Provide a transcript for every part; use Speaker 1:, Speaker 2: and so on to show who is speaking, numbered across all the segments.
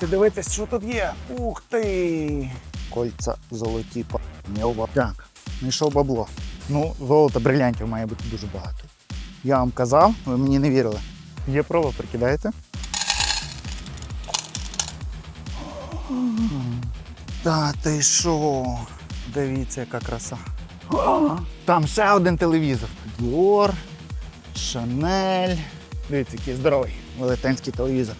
Speaker 1: Давайте дивитись, що тут є. Ух ти!
Speaker 2: Кольця золоті па***нєва. Так, знайшов бабло. Ну, золота брилянтів має бути дуже багато. Я вам казав, ви мені не вірили. Є проба, прикидаєте? Та ти що? Дивіться, яка краса. Там ще один телевізор. Dior, Chanel. Дивіться, який здоровий велетенський телевізор.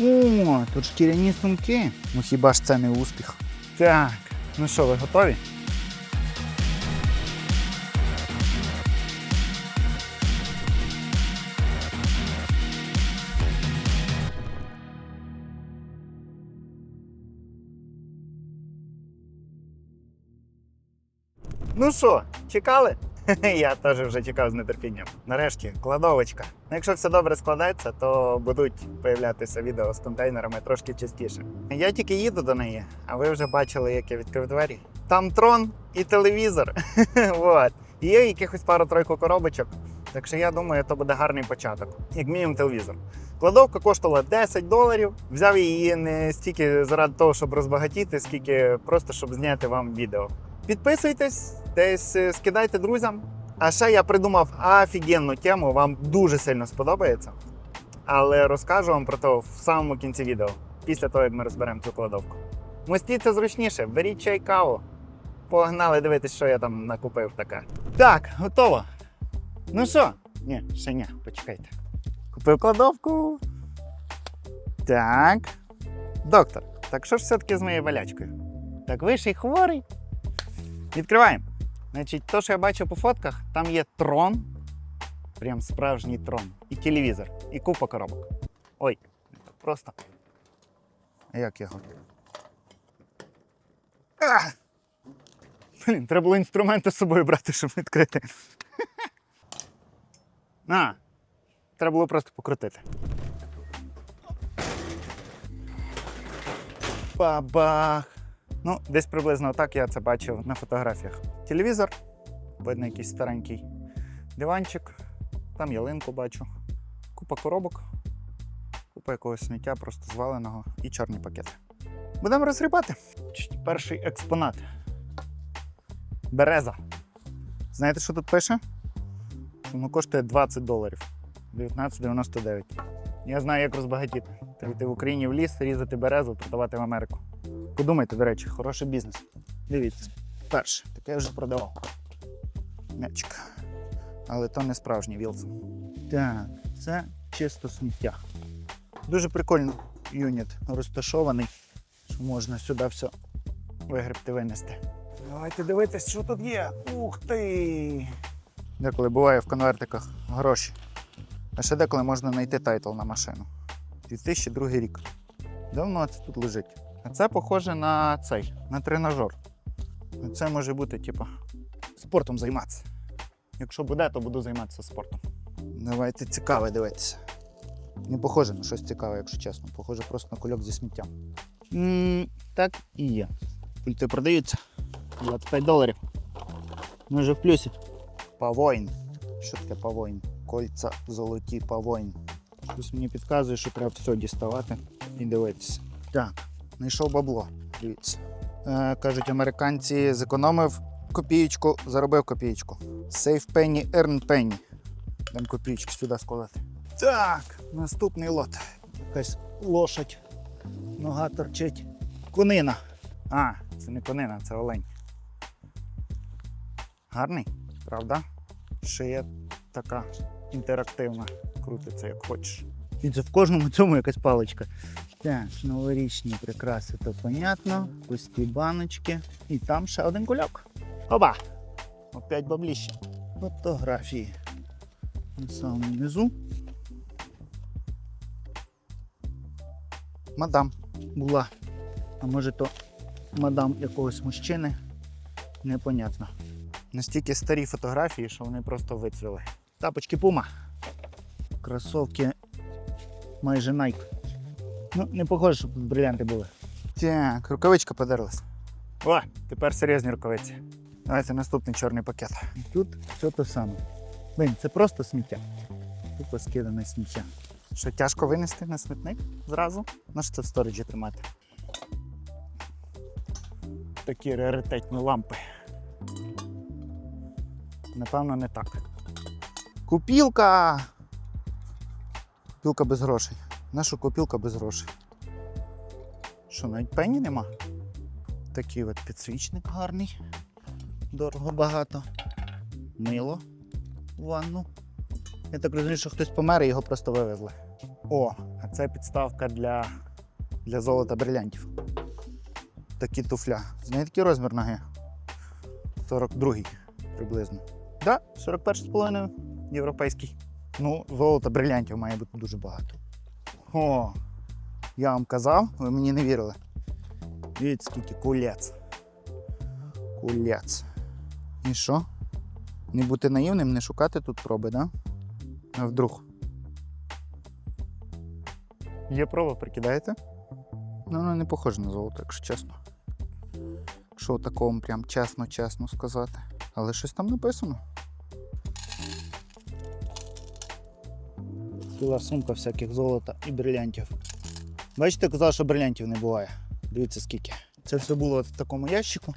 Speaker 2: О, тут шкіряні сумки. Ну хіба ж це не успіх? Так, ну що, ви готові? Ну що, чекали? Я теж вже чекав з нетерпінням. Нарешті, кладовочка. Ну, якщо все добре складається, то будуть появлятися відео з контейнерами трошки частіше. Я тільки їду до неї, а ви вже бачили, як я відкрив двері. Там трон і телевізор. вот. Є якихось пару-тройку коробочок. Так що я думаю, то буде гарний початок, як мінімум телевізор. Кладовка коштувала 10 доларів. Взяв її не стільки заради того, щоб розбагатіти, скільки просто щоб зняти вам відео. Підписуйтесь, десь е, скидайте друзям. А ще я придумав офігенну тему, вам дуже сильно сподобається. Але розкажу вам про то в самому кінці відео, після того, як ми розберемо цю кладовку. Мостіться зручніше, беріть чай каву. Погнали дивитись, що я там накупив таке. Так, готово. Ну що? Ні, ще ні, почекайте. Купив кладовку. Так. Доктор, так що ж все-таки з моєю болячкою? Так ви ж і хворий. Відкриваємо. Значить, то, що я бачу по фотках, там є трон. Прям справжній трон. І телевізор, і купа коробок. Ой, просто. Як його? Блін, треба було інструменти з собою брати, щоб відкрити. А, треба було просто покрутити. Бабах! Ну, десь приблизно так я це бачив на фотографіях. Телевізор, видно якийсь старенький диванчик, там ялинку бачу, купа коробок, купа якогось сміття просто зваленого і чорні пакети. Будемо розгрібати. Перший експонат. Береза. Знаєте, що тут пише? Воно коштує 20 доларів. 19,99. Я знаю, як розбагатіти. Йти в Україні в ліс, різати березу, продавати в Америку. Подумайте, до речі, хороший бізнес. Дивіться, перше, таке я вже продавав. М'ячик. Але то не справжній Вілсон. Так, це чисто сміття. Дуже прикольно юніт розташований, що можна сюди все вигребти, винести.
Speaker 1: Давайте дивитись, що тут є. Ух ти!
Speaker 2: Деколи буває в конвертиках гроші. А ще деколи можна знайти тайтл на машину. 2002 рік. Давно це тут лежить. А це похоже на цей, на тренажер. Це може бути, типу, спортом займатися. Якщо буде, то буду займатися спортом. Давайте цікаве дивитися. Не похоже на щось цікаве, якщо чесно. Похоже просто на кульок зі сміттям. м так і є. Пульти продаються. 25 доларів. Ми вже в плюсі. Павойн. Що таке павойн? Кольця золоті павойн. Щось мені підказує, що треба все діставати і дивитися. Так, знайшов бабло. Дивіться. Е, кажуть, американці зекономив копієчку, заробив копієчку. Save penny, earn penny. Дам копієчки сюди складати. Так, наступний лот. Якась лошадь. Нога торчить. Конина. А, це не конина, це олень. Гарний, правда? Шия така інтерактивна. Крутиться як хочеш. І це в кожному цьому якась паличка. Так, новорічні прикраси, то понятно. Пусті баночки. І там ще один кульок. Оба! Опять бабліще. Фотографії. На самому низу. Мадам була. А може то мадам якогось мужчини? Непонятно. Настільки старі фотографії, що вони просто вицвіли. Тапочки Пума. Кросовки майже Nike. Ну, не похоже, щоб тут брилянти були. Так, рукавичка подерлась. О, тепер серйозні рукавиці. Давайте наступний чорний пакет. Тут все те саме. Блин, це просто сміття. Тупо скидане сміття. Що тяжко винести на смітник зразу? На що це в сториджі тримати? Такі раритетні лампи. Напевно, не так. Купілка! Купілка без грошей. Наша купілка без грошей. Що, навіть пені нема? Такий от підсвічник гарний. Дорого багато. Мило в ванну. Я так розумію, що хтось помер і його просто вивезли. О, а це підставка для, для золота брилянтів. Такі туфля. Знаєте, який розмір ноги? 42-й приблизно. Так, да, 41,5 європейський. Ну, золота брилянтів має бути дуже багато. О, я вам казав, ви мені не вірили. Дивіться, скільки кулець. Кулець. І що? Не бути наївним, не шукати тут проби, да? А вдруг? Є проба, прикидаєте? Ну, воно не похоже на золото, якщо чесно. Якщо такому прям чесно-чесно сказати. Але щось там написано. Ціла сумка всяких золота і брилянтів. Бачите, казав, що брилянтів не буває. Дивіться скільки. Це все було в такому ящику.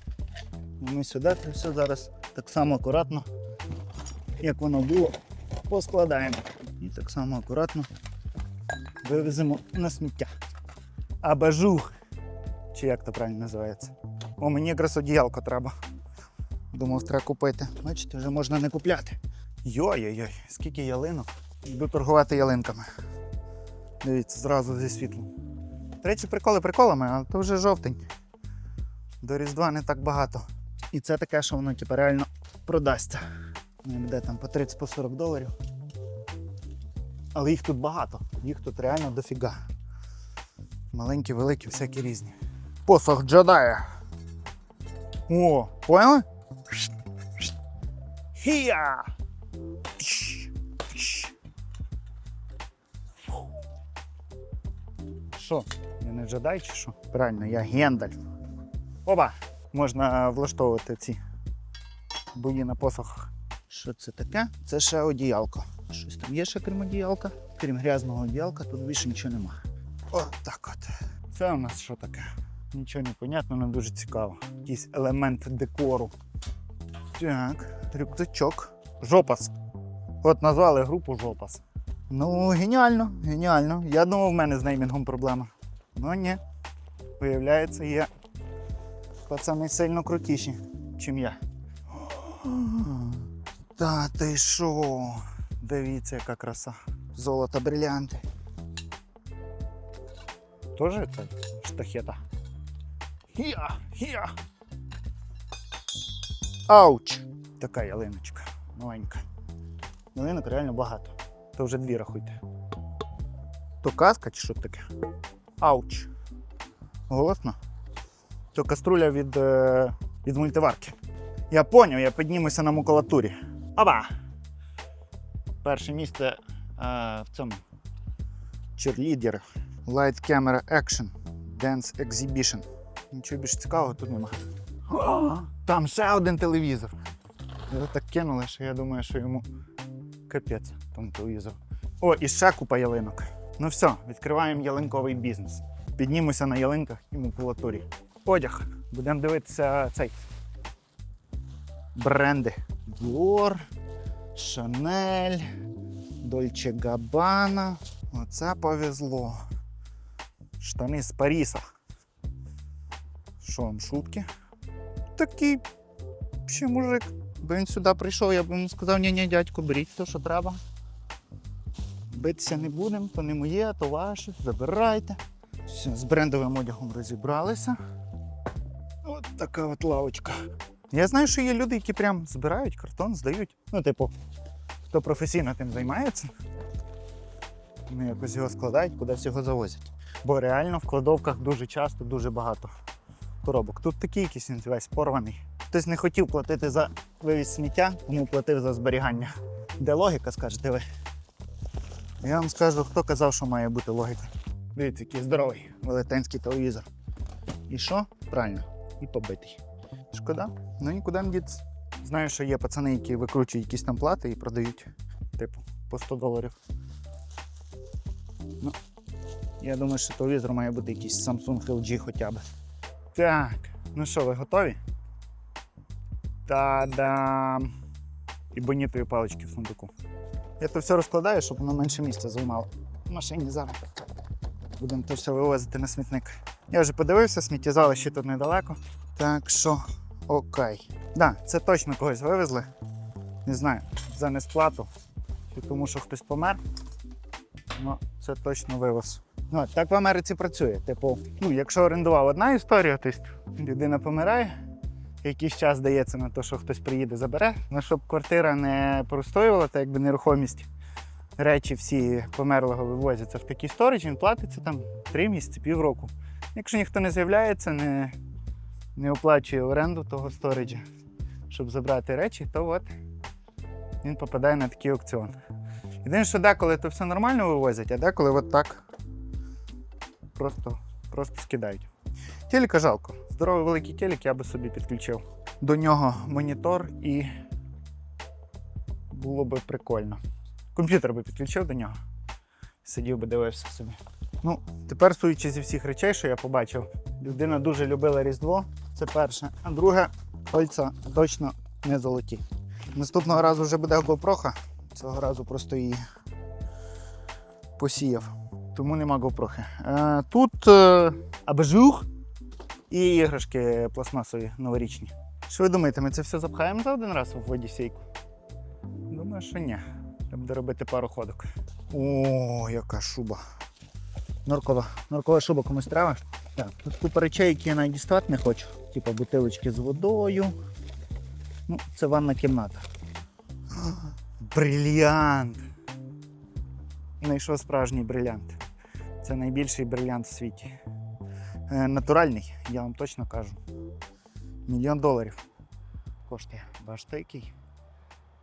Speaker 2: Ми сюди це все зараз так само акуратно, як воно було, поскладаємо. І так само акуратно вивеземо на сміття. Абажух. Чи як то правильно називається? О, мені якраз одіялко треба. Думав, треба купити. Бачите, вже можна не купляти. Йой-йой-йой, скільки ялинок. Йду торгувати ялинками. Дивіться, зразу зі світлом. До речі, приколи приколами, але то вже жовтень. До Різдва не так багато. І це таке, що воно типу, реально продасться. Не буде там по 30-40 доларів. Але їх тут багато, їх тут реально дофіга. Маленькі, великі, всякі різні. Посох джедая. О, поняли? Хія! Що? Я не джедай чи що? Правильно, я Гендальф. Опа! Можна влаштовувати ці бої на посохах. Що це таке? Це ще одіялко. Щось там є ще крім одіялка. Крім грязного одіялка, тут більше нічого нема. От так от. Це у нас що таке? Нічого не понятно, але дуже цікаво. Якийсь елемент декору. Так, рюкзачок. Жопас. От назвали групу Жопас. Ну, геніально, геніально. Я думав, в мене з неймінгом проблема. Ну ні. Виявляється, є пацани сильно крутіші, чим я. Та ти що? Дивіться, яка краса. Золото брилянти. Тоже це штахета. Хія! Хія! Ауч! Така ялиночка. Маленька. Ялинок реально багато. То вже дві рахуйте. То казка чи що таке? Ауч. Голосно? То каструля від, е, від мультиварки. Я поняв, я піднімуся на макулатурі. Оба! Перше місце е, в цьому. Cheerleader. Light Camera Action. Dance Exhibition. Нічого більш цікавого тут нема. О, там ще один телевізор. Його так кинули, що я думаю, що йому капець тому телевізору. О, і ще купа ялинок. Ну все, відкриваємо ялинковий бізнес. Піднімуся на ялинках і макулатурі. Одяг. Будемо дивитися цей. Бренди. Dior, Chanel, Dolce Gabbana. Оце повезло. Штани з Паріса. Що вам, шутки? Такий ще мужик. Бо він сюди прийшов, я б йому сказав, ні, ні, дядько, беріть те, що треба. Битися не будемо, то не моє, то ваше, забирайте. Все, з брендовим одягом розібралися. От така от лавочка. Я знаю, що є люди, які прям збирають картон, здають. Ну, типу, хто професійно тим займається, вони якось його складають, кудись його завозять. Бо реально в кладовках дуже часто дуже багато коробок. Тут такий якийсь він весь порваний. Хтось не хотів платити за вивіз сміття, тому платив за зберігання. Де логіка, скажете ви? Я вам скажу, хто казав, що має бути логіка. Дивіться, який здоровий велетенський телевізор. І що? Правильно, і побитий. Шкода, ну нікуди не діться. Знаю, що є пацани, які викручують якісь там плати і продають, типу, по 100 доларів. Я думаю, що телевізор має бути якийсь Samsung LG хоча б. Так, ну що, ви готові? Та-дам! І бонітові палички в сундуку. Я то все розкладаю, щоб воно менше місця займало. В машині зараз. Будемо то все вивозити на смітник. Я вже подивився, сміттєзвалище тут недалеко. Так що, окей. Да, це точно когось вивезли. Не знаю, за несплату. Чи тому, що хтось помер. Ну, це точно вивоз. Ну, так в Америці працює. Типу, ну, якщо орендував одна історія, то людина помирає, якийсь час дається на те, що хтось приїде, забере. Ну, щоб квартира не простоювала, так якби нерухомість. Речі всі померлого вивозяться в такий сторіч, він платиться там 3 місяці, півроку. Якщо ніхто не з'являється, не, не оплачує оренду того сториджа, щоб забрати речі, то от він попадає на такий аукціон. Єдине, що деколи то все нормально вивозять, а деколи от так просто, просто скидають. Телека жалко. Здоровий великий телек я би собі підключив. До нього монітор і було би прикольно. Комп'ютер би підключив до нього. Сидів би дивився собі. Ну, тепер, суючи зі всіх речей, що я побачив, людина дуже любила Різдво. Це перше. А друге, кольця точно не золоті. Наступного разу вже буде GoPro. Цього разу просто її посіяв. Тому нема GoPro. Е, тут е, абажух і іграшки пластмасові новорічні. Що ви думаєте, ми це все запхаємо за один раз в воді сейку? Думаю, що ні. Треба буде робити пару ходок. О, яка шуба. Норкова. Норкова шуба комусь треба. Так, тут купа речей, які я навіть дістати не хочу. Типа бутилочки з водою. Ну, це ванна кімната. Брильянт! Знайшов справжній брилянт. Це найбільший брилянт в світі. Е, натуральний, я вам точно кажу. Мільйон доларів коштує. Бачите, який?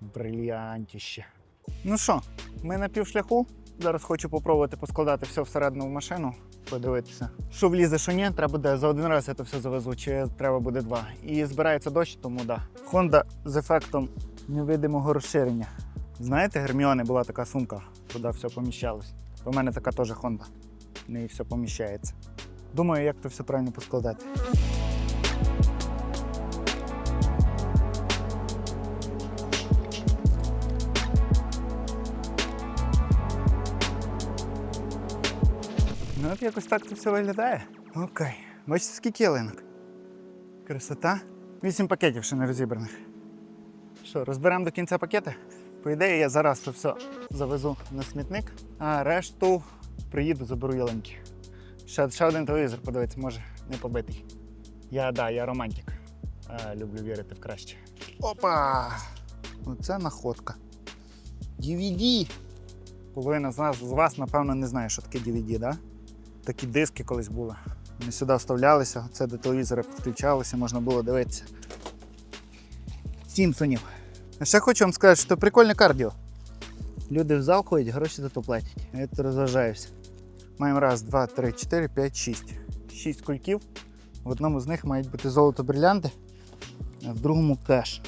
Speaker 2: Брильянтіще. Ну що, ми на півшляху. Зараз хочу попробувати поскладати все всередину в машину, подивитися. Що влізе, що ні, треба буде за один раз я це все завезу, чи треба буде два. І збирається дощ, тому да. Honda з ефектом невидимого розширення. Знаєте, Герміони була така сумка, куди все поміщалось. У мене така теж Honda. В неї все поміщається. Думаю, як то все правильно поскладати. Ну, от якось так це все виглядає. Окей. Бачите, скільки ялинок? Красота. Вісім пакетів ще не розібраних. Що, розберемо до кінця пакети? По ідеї, я зараз це все завезу на смітник, а решту приїду, заберу ялинки. Ще, ще один телевізор, подивитися, може не побитий. Я да, я романтик. А, люблю вірити в краще. Опа! Оце находка. DVD. Половина з нас з вас, напевно, не знає, що таке DVD, да? Такі диски колись були. Вони сюди вставлялися, це до телевізора підключалося, можна було дивитися. Сімпсонів. А ще хочу вам сказати, що це прикольне кардіо. Люди в зал ходять, гроші за то платять. Я тут розважаюся. Маємо раз, два, три, чотири, п'ять, шість. Шість кульків. В одному з них мають бути золото брилянти, а в другому кеш.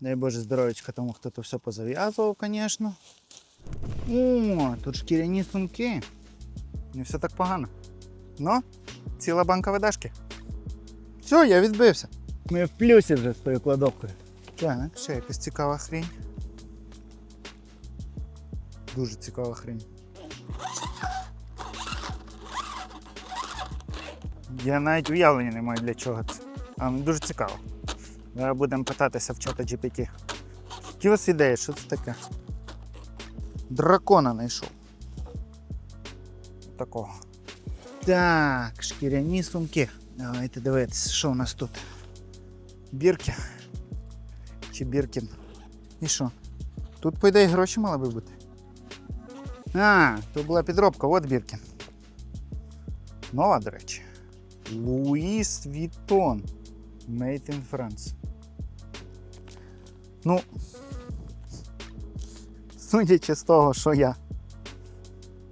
Speaker 2: Дай Боже здоров'ячка тому, хто то все позав'язував, звісно. О, тут шкіряні сумки. Не все так погано. Ну, ціла банка видашки. Все, я відбився. Ми в плюсі вже з тою кладовкою. Так, ще якась цікава хрінь. Дуже цікава хрінь. Я навіть уявлення не маю для чого це. А ну, дуже цікаво. Зараз будемо питатися в чата GPT. Які у вас ідеї, що це таке? Дракона знайшов. Такого. Так, шкіряні сумки. Давайте дивитися, що у нас тут. Бірки. Чи Біркін. І що? Тут, по ідеї, гроші мали би бути. А, тут була підробка, от Біркін. Нова, до речі. Луїс Вітон. Made in France. Ну, судячи з того, що я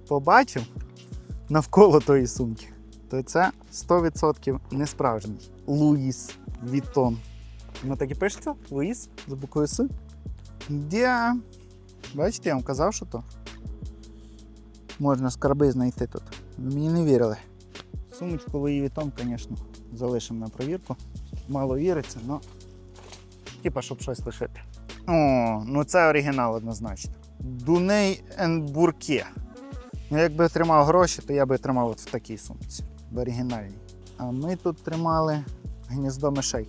Speaker 2: побачив навколо тої сумки, то це 100% не справжній. Луїс Вітон. Воно так і пишеться? Луїс з буквою С. Дя. Бачите, я вам казав, що то. можна скарби знайти тут. Мені не вірили. Сумочку Луї Vuitton, звісно, залишимо на провірку. Мало віриться, але типа, щоб щось лишити. О, ну це оригінал однозначно. Дуней Бурке. Ну, якби тримав гроші, то я би тримав от в такій сумці, в оригінальній. А ми тут тримали гніздо мишей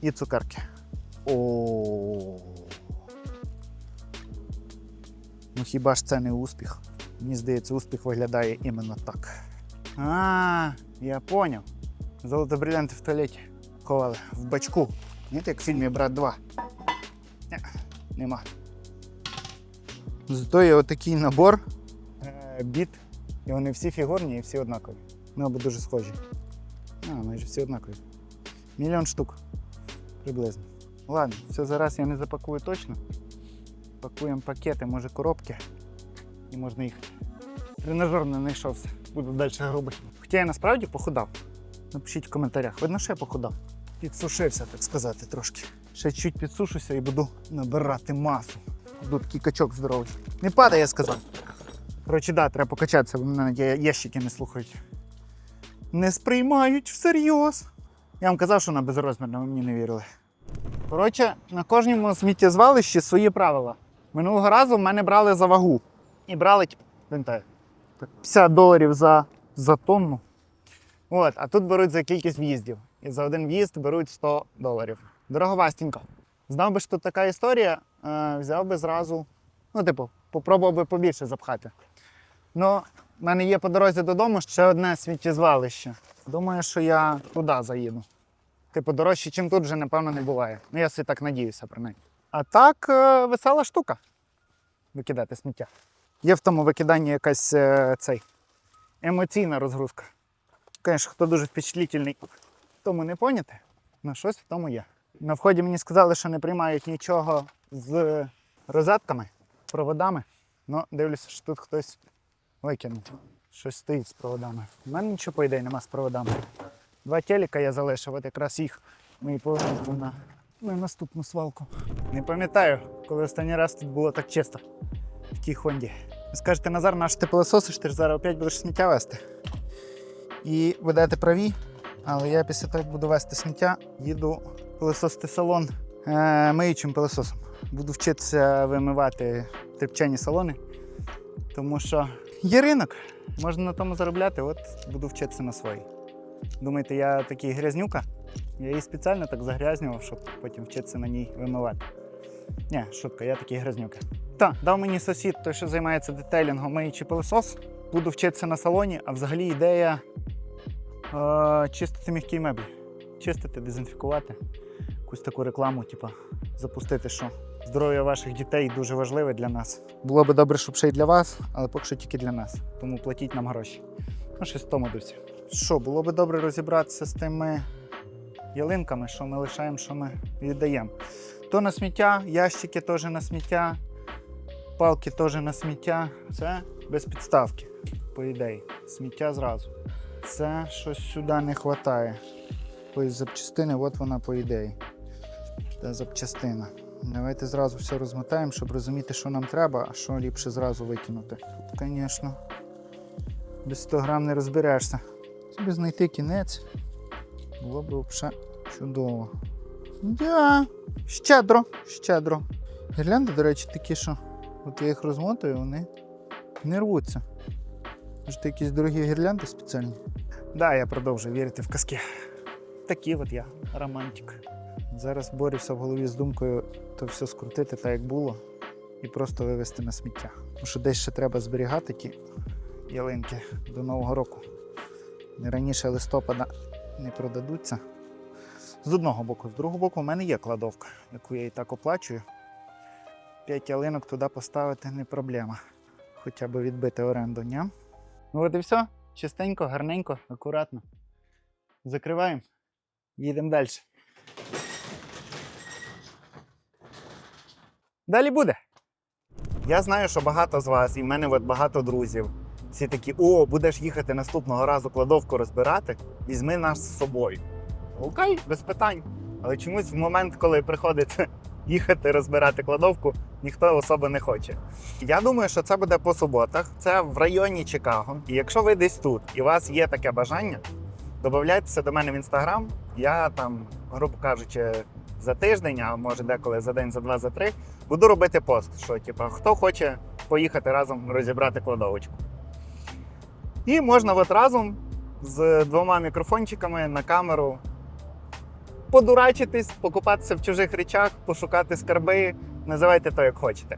Speaker 2: і цукерки. О. Ну хіба ж це не успіх? Мені здається, успіх виглядає іменно так. А, я поняв. Золото брилянти в туалеті ховали в бачку. Знаєте, як в фільмі Брат 2. Ні, нема. Зато є отакий набор е, біт. І вони всі фігурні і всі однакові. Ну або дуже схожі. А, майже всі однакові. Мільйон штук. Приблизно. Ладно, все зараз я не запакую точно. Пакуємо пакети, може коробки. І можна їх. Тренажер не знайшовся. Буду далі грубий. Хоча я насправді похудав. Напишіть в коментарях. Видно, що я похудав? Підсушився, так сказати, трошки. Ще чуть підсушуся і буду набирати масу. Буду такий качок здоровий. Не падай, я сказав. Коротше, да, треба покачатися, бо мене ящики не слухають. Не сприймають всерйоз. Я вам казав, що вона безрозмірна, ви мені не вірили. Коротше, на кожному сміттєзвалищі свої правила. Минулого разу в мене брали за вагу. І брали, типу, 50 доларів за, за тонну. От, а тут беруть за кількість в'їздів. І за один в'їзд беруть 100 доларів. Дороговастенько. Знав би, що тут така історія, е, взяв би зразу, ну, типу, попробував би побільше запхати. Ну, в мене є по дорозі додому ще одне сміттєзвалище. Думаю, що я туди заїду. Типу, дорожче, ніж тут вже, напевно, не буває. Ну, я собі так надіюся, принаймні. А так, е, весела штука викидати сміття. Є в тому викиданні якась е, цей, емоційна розгрузка. Звісно, хто дуже впечатлительний, тому не поняти, але щось в тому є. На вході мені сказали, що не приймають нічого з розетками, проводами. Ну, дивлюся, що тут хтось викинув. Щось стоїть з проводами. У мене нічого, по ідеї, нема з проводами. Два телека я залишив, от якраз їх ми повернемо на, на наступну свалку. Не пам'ятаю, коли останній раз тут було так чисто в тій Хонді. Ви скажете, Назар, наш ти пилососиш, ти ж зараз опять будеш сміття вести. І будете праві, але я після того, як буду вести сміття, їду пилососити салон е, миючим пилососом. Буду вчитися вимивати тріпчані салони, тому що є ринок, можна на тому заробляти, от буду вчитися на своїй. Думаєте, я такий грязнюка? Я її спеціально так загрязнював, щоб потім вчитися на ній вимивати. Ні, шутка, я такий грязнюка. Так, дав мені сусід, той, що займається детейлінгом, миючий пилосос. Буду вчитися на салоні, а взагалі ідея е, чистити м'які меблі. Чистити, дезінфікувати. Якусь таку рекламу, типу, запустити, що здоров'я ваших дітей дуже важливе для нас. Було би добре, щоб ще й для вас, але поки що тільки для нас. Тому платіть нам гроші. Ну, щось в тому дусі. Що, було би добре розібратися з тими ялинками, що ми лишаємо, що ми віддаємо. То на сміття, ящики теж на сміття, палки теж на сміття. Це без підставки, по ідеї. Сміття зразу. Це щось сюди не вистачає. Ось запчастини, от вона по ідеї. Та запчастина. Давайте зразу все розмотаємо, щоб розуміти, що нам треба, а що ліпше зразу викинути. Звісно, без 100 грам не розберешся. Собі знайти кінець було б взагалі чудово. Да, щедро, щедро. Гірлянди, до речі, такі, що от я їх розмотую, вони не рвуться. Може, якісь дорогі гірлянди спеціальні? Да, я продовжую вірити в казки. Такий от я, романтик. Зараз борюся в голові з думкою то все скрутити так, як було, і просто вивезти на сміття. Тому що десь ще треба зберігати ті ялинки до Нового року. Не раніше листопада не продадуться. З одного боку, з другого боку, в мене є кладовка, яку я і так оплачую. П'ять ялинок туди поставити не проблема. Хоча б відбити оренду, ні? Ну от і все. Чистенько, гарненько, акуратно. Закриваємо. Їдемо далі. Далі буде. Я знаю, що багато з вас, і в мене от багато друзів. Всі такі: о, будеш їхати наступного разу кладовку розбирати, візьми нас з собою. Окей, без питань. Але чомусь в момент, коли приходить їхати розбирати кладовку ніхто особо не хоче. Я думаю, що це буде по суботах. Це в районі Чикаго. І якщо ви десь тут і у вас є таке бажання, додавайтеся до мене в інстаграм. Я там, грубо кажучи, за тиждень, а може деколи за день, за два, за три, буду робити пост, що типу, хто хоче поїхати разом розібрати кладовочку. І можна от разом з двома мікрофончиками на камеру подурачитись, покупатися в чужих речах, пошукати скарби, називайте то, як хочете.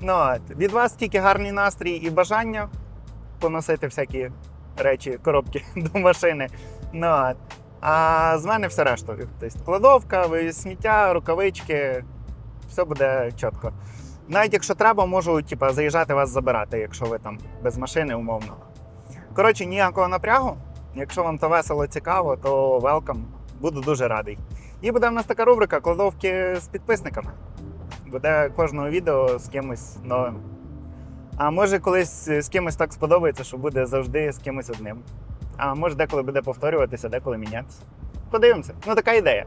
Speaker 2: Ну, от. Від вас тільки гарний настрій і бажання поносити всякі речі, коробки до машини. Ну, от. а з мене все решта. Тобто кладовка, вивіз сміття, рукавички, все буде чітко. Навіть якщо треба, можу типу, заїжджати вас забирати, якщо ви там без машини, умовно. Коротше, ніякого напрягу. Якщо вам то весело цікаво, то велкам. Буду дуже радий. І буде в нас така рубрика кладовки з підписниками. Буде кожного відео з кимось новим. А може колись з кимось так сподобається, що буде завжди з кимось одним. А може деколи буде повторюватися, деколи мінятися. Подивимося. Ну, така ідея.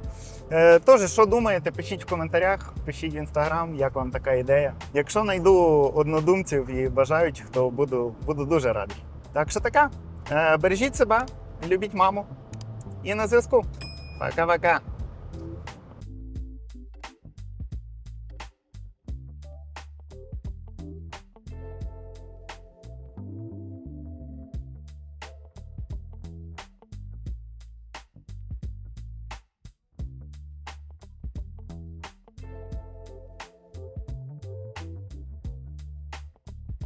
Speaker 2: Е, Тож, що думаєте, пишіть в коментарях, пишіть в інстаграм, як вам така ідея. Якщо знайду однодумців і бажаючих, то буду, буду дуже радий. Так що така. Е, Бережіть себе, любіть маму. І на зв'язку. 拜干拜干。